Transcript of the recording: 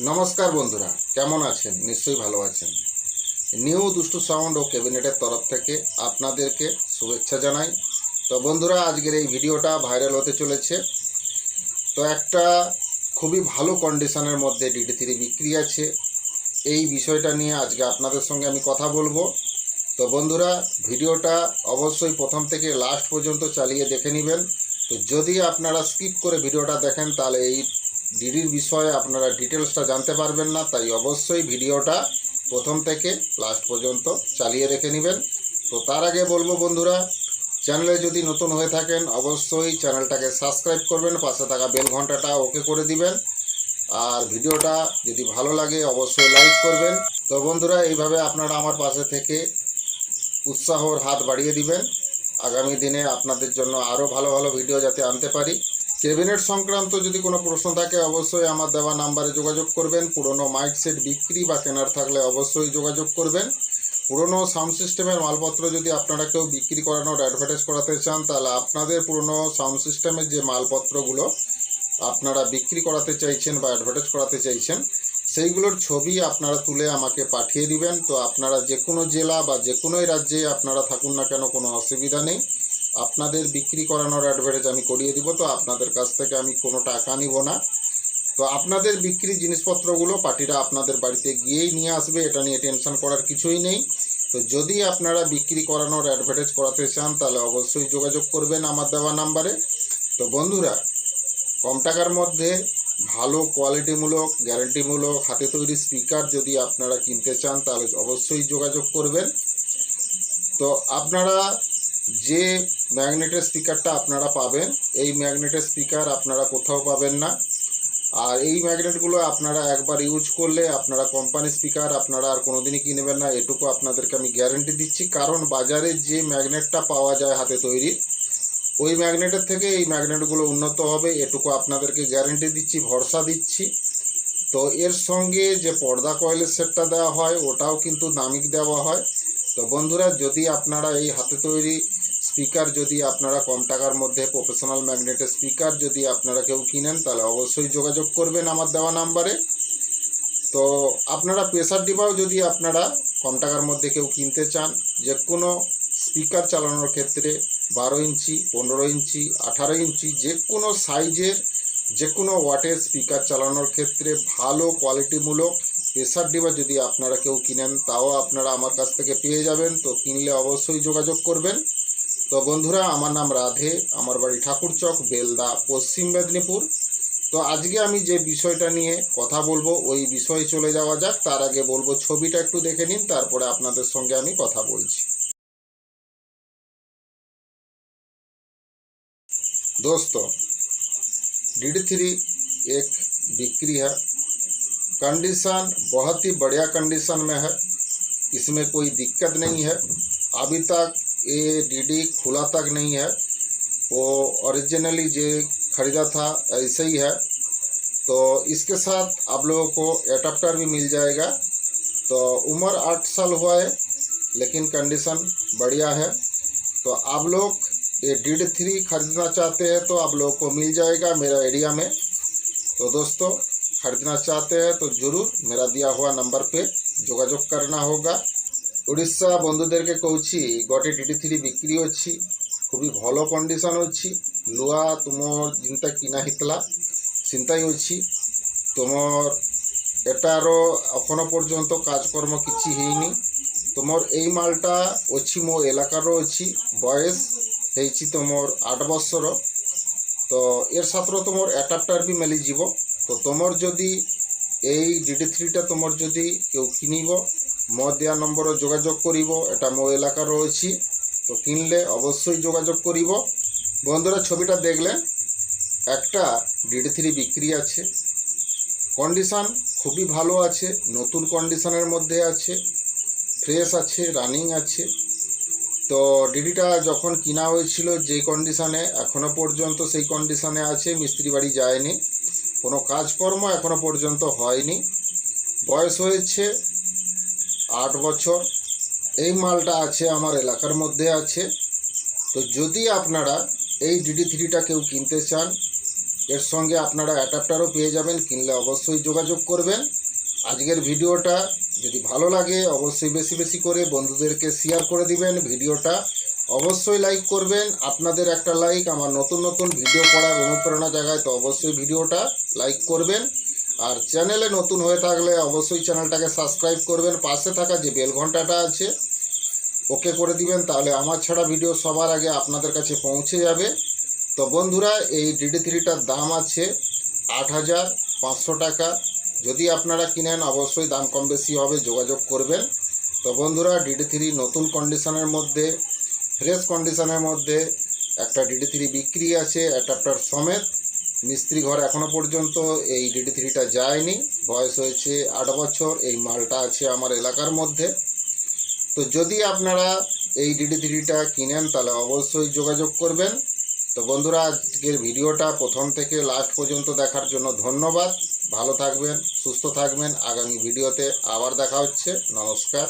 নমস্কার বন্ধুরা, কেমন আছেন? নিশ্চয়ই ভালো আছেন। নিউ দুষ্টু সাউন্ড ও ক্যাবিনেটের তরফ থেকে আপনাদেরকে শুভেচ্ছা জানাই। তো বন্ধুরা, আজকের এই ভিডিওটা ভাইরাল হতে চলেছে। তো একটা খুবই ভালো কন্ডিশনের মধ্যে ডিডি থ্রি বিক্রি আছে। এই বিষয়টা নিয়ে আজকে আপনাদের সঙ্গে আমি কথা বলব। তো বন্ধুরা, ভিডিওটা অবশ্যই প্রথম থেকে লাস্ট পর্যন্ত চালিয়ে দেখে নেবেন। তো যদি আপনারা স্কিপ করে ভিডিওটা দেখেন, তাহলে এই ডিডির বিষয়ে আপনারা ডিটেলসটা জানতে পারবেন না, তাই অবশ্যই ভিডিওটা প্রথম থেকে লাস্ট পর্যন্ত চালিয়ে রেখে নেবেন। তো তার আগে বলব বন্ধুরা চ্যানেলে যদি নতুন হয়ে থাকেন, অবশ্যই চ্যানেলটাকে সাবস্ক্রাইব করবেন, পাশে থাকা বেল ঘন্টাটা ওকে করে দিবেন। আর ভিডিওটা যদি ভালো লাগে, অবশ্যই লাইক করবেন। তো বন্ধুরা, এইভাবে আপনারা আমার পাশে থেকে উৎসাহর হাত বাড়িয়ে দিবেন। আগামী দিনে আপনাদের জন্য আরও ভালো ভালো ভিডিও যাতে আনতে পারি। ক্যাবিনেট সংক্রান্ত যদি কোনো প্রশ্ন থাকে, অবশ্যই আমার দেওয়া নাম্বারে যোগাযোগ করবেন। পুরনো মাইক সেট বিক্রি বা কেনার থাকলে অবশ্যই যোগাযোগ করবেন। পুরনো সাউন্ড সিস্টেমের মালপত্র যদি আপনারা কেউ বিক্রি করানোর অ্যাডভার্টাইজ করাতে চান, তাহলে আপনাদের পুরনো সাউন্ড সিস্টেমের যে মালপত্রগুলো আপনারা বিক্রি করাতে চাইছেন বা অ্যাডভার্টাইজ করাতে চাইছেন, সেইগুলোর ছবি আপনারা তুলে আমাকে পাঠিয়ে দিবেন। তো আপনারা যে কোনো জেলা বা যে কোনোই রাজ্যে আপনারা থাকুন না কেন, কোনো অসুবিধা নেই। আপনাদের বিক্রি করানোর অ্যাডভার্টাইজ আমি করিয়ে দিব, তো আপনাদের কাছ থেকে আমি কোনো টাকা নিব না। তো আপনাদের বিক্রি জিনিসপত্রগুলো পার্টিরা আপনাদের বাড়িতে গিয়েই নিয়ে আসবে, এটা নিয়ে টেনশন করার কিছুই নেই। তো যদি আপনারা বিক্রি করানোর অ্যাডভার্টাইজ করাতে চান, তাহলে অবশ্যই যোগাযোগ করবেন আমার দেওয়া নাম্বারে। তো বন্ধুরা, কম টাকার মধ্যে ভালো কোয়ালিটিমূলক গ্যারেন্টিমূলক হাতে তৈরি স্পিকার যদি আপনারা কিনতে চান, তাহলে অবশ্যই যোগাযোগ করবেন। তো আপনারা যে ম্যাগনেটের স্পিকারটা আপনারা পাবেন, এই ম্যাগনেটের স্পিকার আপনারা কোথাও পাবেন না। আর এই ম্যাগনেটগুলো আপনারা একবার ইউজ করলে আপনারা কোম্পানি স্পিকার আপনারা আর কোনো কোনোদিনই কিনবেন না, এটুকু আপনাদেরকে আমি গ্যারেন্টি দিচ্ছি। কারণ বাজারে যে ম্যাগনেটটা পাওয়া যায় হাতে তৈরি, ওই ম্যাগনেটের থেকে এই ম্যাগনেটগুলো উন্নত হবে, এটুকু আপনাদেরকে গ্যারেন্টি দিচ্ছি, ভরসা দিচ্ছি। তো এর সঙ্গে যে পর্দা কয়েলের সেটটা দেওয়া হয়, ওটাও কিন্তু দামিক দেওয়া হয়। তো বন্ধুরা, যদি আপনারা এই হাতে তৈরি স্পিকার, যদি আপনারা কম টাকার মধ্যে প্রফেশনাল ম্যাগনেটের স্পিকার যদি আপনারা কেউ কিনেন, তাহলে অবশ্যই যোগাযোগ করবেন আমার দেওয়া নাম্বারে। তো আপনারা প্রেসার ডিবাও যদি আপনারা কম টাকার মধ্যে কেউ কিনতে চান যে কোনো স্পিকার চালানোর ক্ষেত্রে বারো ইঞ্চি, পনেরো ইঞ্চি, আঠারো ইঞ্চি যে কোনো সাইজের যে কোনো ওয়াটের স্পিকার চালানোর ক্ষেত্রে ভালো কোয়ালিটিমূলক প্রেসার ডিবা যদি আপনারা কেউ কিনেন তাও আপনারা আমার কাছ থেকে পেয়ে যাবেন তো কিনলে অবশ্যই যোগাযোগ করবেন তো বন্ধুরা আমার নাম রাধে আমার বাড়ি ঠাকুরচক বেলদা পশ্চিম মেদিনীপুর তো আজকে আমি যে বিষয়টা নিয়ে কথা বলবো ওই বিষয়ে চলে যাওয়া যাক তার আগে বলবো ছবিটা একটু দেখে নিন তারপরে আপনাদের সঙ্গে আমি কথা বলছি दोस्तों डी डी थ्री एक बिक्री है कंडीशन बहुत ही बढ़िया कंडीशन में है। इसमें कोई दिक्कत नहीं है। अभी तक ये डी खुला तक नहीं है। वो ओरिजिनली जे खरीदा था, ऐसे ही है। तो इसके साथ आप लोगों को एडाप्टर भी मिल जाएगा। तो उम्र आठ साल हुआ है, लेकिन कंडीशन बढ़िया है। तो आप लोग ये डी डी थ्री खरीदना चाहते हैं तो आप लोगों को मिल जाएगा मेरा एरिया में। तो दोस्तों खरीदना चाहते हैं तो ज़रूर मेरा दिया हुआ नंबर पे যোগাযোগ करना होगा। ଓଡ଼ିଶା ବନ୍ଧୁଦେରକେ କହୁଛି ଗୋଟେ ଡି ଡି ଥ୍ରୀ ବିକ୍ରି ଅଛି খুবই ভালো কন্ডিশন অছি লুয়া তোমার যেটা কিনা হইতলা সেটাই অছি তোমার এটার এখনও পর্যন্ত কাজকর্ম কিছু হয়নি তোমার এই মালটা অছি মো এলাকার অছি বয়স হয়েছি তোমার আট বছর তো এর সাথে তোমার অ্যাডাপ্টার বি মিলিযোগ তো তোমার যদি এই ডিডি থ্রিটা তোমার যদি কেউ কিনিব ମୋ দেওয়া নম্বরে যোগাযোগ করিব, এটা মো এলাকার রয়েছি, তো কিনলে অবশ্যই যোগাযোগ করিব। বন্ধুরা, ছবিটা দেখলেন, একটা ডিডি থ্রি বিক্রি আছে। কন্ডিশন খুবই ভালো আছে, নতুন কন্ডিশনের মধ্যে আছে, ফ্রেশ আছে, রানিং আছে। তো ডিডিটা যখন কিনা হয়েছিল যেই কন্ডিশনে, এখনও পর্যন্ত সেই কন্ডিশনে আছে, মিস্ত্রি বাড়ি যায়নি। কোনো কাজকর্ম এখনও পর্যন্ত হয়নি। বয়স হয়েছে আট বছর। এই মালটা আছে আমার এলাকার মধ্যে আছে। তো যদি আপনারা এই ডিডি থ্রিটা কেউ কিনতে চান, এর সঙ্গে আপনারা অ্যাডাপ্টারও পেয়ে যাবেন, কিনলে অবশ্যই যোগাযোগ করবেন। আজকের ভিডিওটা যদি ভালো লাগে, অবশ্যই বেশি বেশি করে বন্ধুদেরকে শেয়ার করে দিবেন ভিডিওটা। অবশ্যই লাইক করবেন। আপনাদের একটা লাইক আমার নতুন নতুন ভিডিও করার অনুপ্রেরণা জায়গায় তো অবশ্যই ভিডিওটা লাইক করবেন। আর চ্যানেলে নতুন হয়ে থাকলে অবশ্যই চ্যানেলটাকে সাবস্ক্রাইব করবেন। পাশে থাকা যে বেল ঘন্টাটা আছে, ওকে করে দিবেন, তাহলে আমার ছাড়া ভিডিও সবার আগে আপনাদের কাছে পৌঁছে যাবে। তো বন্ধুরা, এই ডিডি থ্রিটার দাম আছে আট হাজার পাঁচশো টাকা। যদি আপনারা কিনেন, অবশ্যই দাম কম বেশি হবে, যোগাযোগ করবেন। তো বন্ধুরা ডিডি থ্রি নতুন কন্ডিশনের মধ্যে ফ্রেশ কন্ডিশনের মধ্যে একটা ডিডি থ্রি বিক্রি আছে, অ্যাডাপ্টার সমেত। মিস্ত্রি ঘর এখনও পর্যন্ত এই ডিডি থ্রিটা যায়নি। বয়স হয়েছে আট বছর, এই মালটা আছে আমার এলাকার মধ্যে। তো যদি আপনারা এই ডিডি থ্রিটা কিনেন, তাহলে অবশ্যই যোগাযোগ করবেন। তো বন্ধুরা, আজকের ভিডিওটা প্রথম থেকে লাস্ট পর্যন্ত দেখার জন্য ধন্যবাদ। ভালো থাকবেন, সুস্থ থাকবেন। আগামী ভিডিওতে আবার দেখা হচ্ছে। নমস্কার।